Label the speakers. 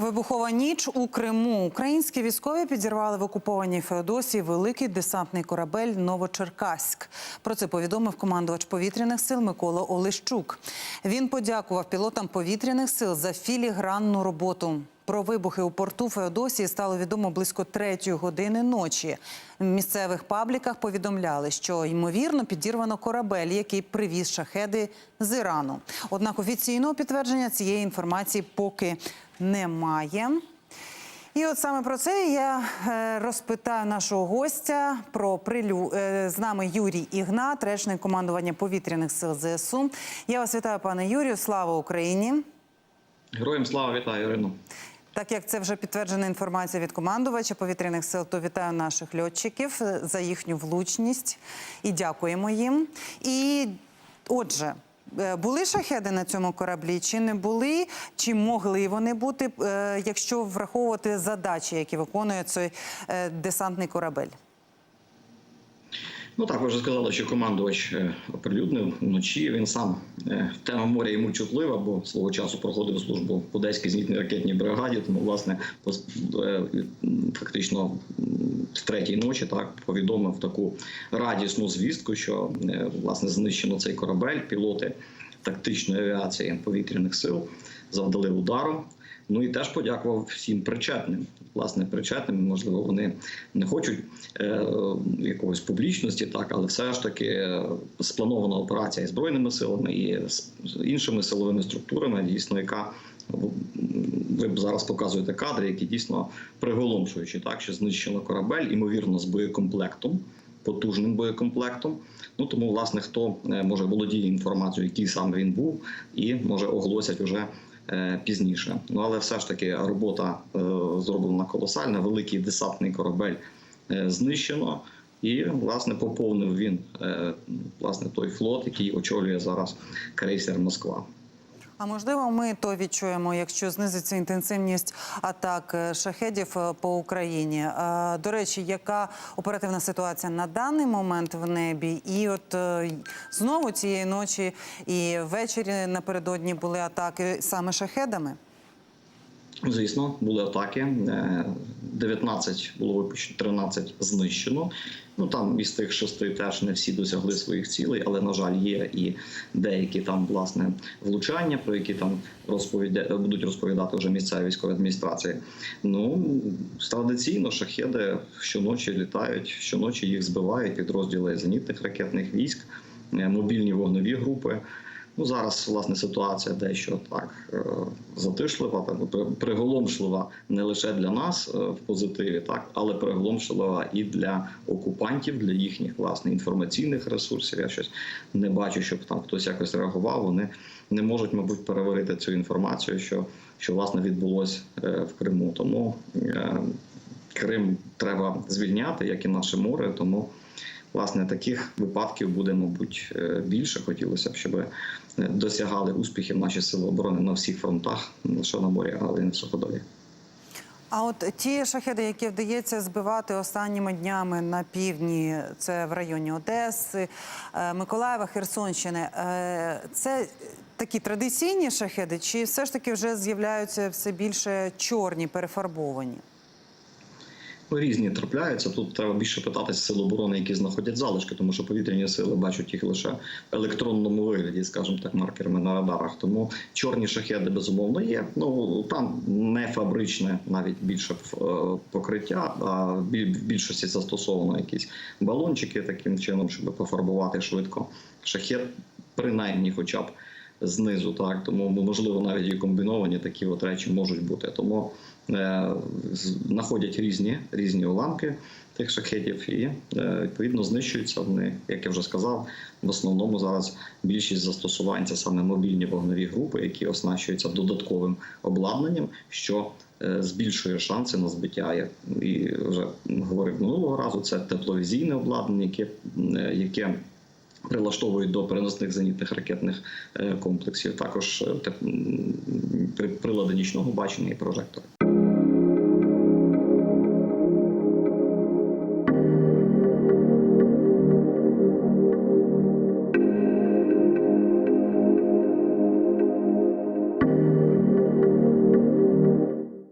Speaker 1: Вибухова ніч у Криму. Українські військові підірвали в окупованій Феодосії великий десантний корабель Новочеркаськ. Про це повідомив командувач повітряних сил Микола Олещук. Він подякував пілотам повітряних сил за філігранну роботу. Про вибухи у порту Феодосії стало відомо близько третьої години ночі. В місцевих пабліках повідомляли, що ймовірно підірвано корабель, який привіз шахеди з Ірану. Однак офіційного підтвердження цієї інформації поки немає. І от саме про це я е, розпитаю нашого гостя про прилю е, з нами Юрій Ігнат, речник командування повітряних сил ЗСУ. Я вас вітаю, пане Юрію. Слава Україні!
Speaker 2: Героям слава вітаю Ірину.
Speaker 1: Так як це вже підтверджена інформація від командувача повітряних сил, то вітаю наших льотчиків е, за їхню влучність і дякуємо їм. І отже. Е, Були шахеди на цьому кораблі, чи не були, чи могли вони бути, е, якщо враховувати задачі, які виконує цей е, десантний корабель?
Speaker 2: Ну так ви вже сказали, що командувач е, оприлюднив вночі. Він сам е, тема моря йому чутлива, бо свого часу проходив службу в Одеській зенітній ракетній бригаді. Тому, власне, е, фактично в третій ночі так повідомив таку радісну звістку, що власне знищено цей корабель. Пілоти тактичної авіації повітряних сил завдали удару. Ну і теж подякував всім причетним. Власне, причетним, можливо, вони не хочуть е, якогось публічності, так, але все ж таки е, спланована операція і збройними силами, і з іншими силовими структурами, дійсно, яка ви зараз показуєте кадри, які дійсно приголомшуючі, так що знищено корабель, ймовірно, з боєкомплектом. Потужним боєкомплектом. Ну тому, власне, хто е, може володіє інформацією, який саме він був, і може оголосять уже пізніше. Ну але все ж таки робота е, зроблена колосальна. Великий десантний корабель е, знищено, і власне поповнив він е, власне той флот, який очолює зараз крейсер Москва.
Speaker 1: А можливо, ми то відчуємо, якщо знизиться інтенсивність атак е, шахедів е, по Україні. Е, До речі, яка оперативна ситуація на даний момент в небі? І от знову цієї ночі і ввечері напередодні були атаки саме шахедами.
Speaker 2: Звісно, були атаки. Е, 19 було випущено, 13 знищено. Ну там із тих шести теж не всі досягли своїх цілей, але на жаль, є і деякі там власне влучання, про які там розповідя... будуть розповідати вже місцеві військові адміністрації. Ну традиційно шахеди щоночі літають, щоночі їх збивають підрозділи зенітних ракетних військ, е, мобільні вогневі групи. Ну зараз власне ситуація дещо так е, затишлива, при- приголомшлива не лише для нас е, в позитиві, так але приголомшлива і для окупантів, для їхніх власне інформаційних ресурсів. Я щось не бачу, щоб там хтось якось реагував. Вони не можуть, мабуть, переварити цю інформацію, що, що власне відбулось е, в Криму. Тому Крим треба звільняти, як і наше море. Тому власне таких випадків буде, мабуть, е, більше. Хотілося б, щоб е, досягали успіхів наші сили оборони на всіх фронтах, не лише на морі, але й на суходолі.
Speaker 1: А от ті шахеди, які вдається збивати останніми днями на півдні, це в районі Одеси, е, Миколаєва, Херсонщини, це такі традиційні шахеди, чи все ж таки вже з'являються все більше чорні, перефарбовані?
Speaker 2: Різні трапляються. Тут треба більше питатися сил оборони, які знаходять залишки, тому що повітряні сили бачать їх лише в електронному вигляді, скажімо так, маркерами на радарах. Тому чорні шахеди безумовно є. Ну там не фабричне, навіть більше е, покриття. А в більшості застосовано якісь балончики таким чином, щоб пофарбувати швидко шахет, принаймні, хоча б. Знизу, так тому можливо навіть і комбіновані такі от речі можуть бути. Тому е, знаходять різні різні уламки тих шахетів і е, відповідно знищуються вони, як я вже сказав. В основному зараз більшість застосувань це саме мобільні вогневі групи, які оснащуються додатковим обладнанням, що е, збільшує шанси на збиття. Я і вже говорив минулого разу. Це тепловізійне обладнання, яке, е, яке прилаштовують до переносних зенітних ракетних е, комплексів. Також е, прилади нічного бачення і прожектори.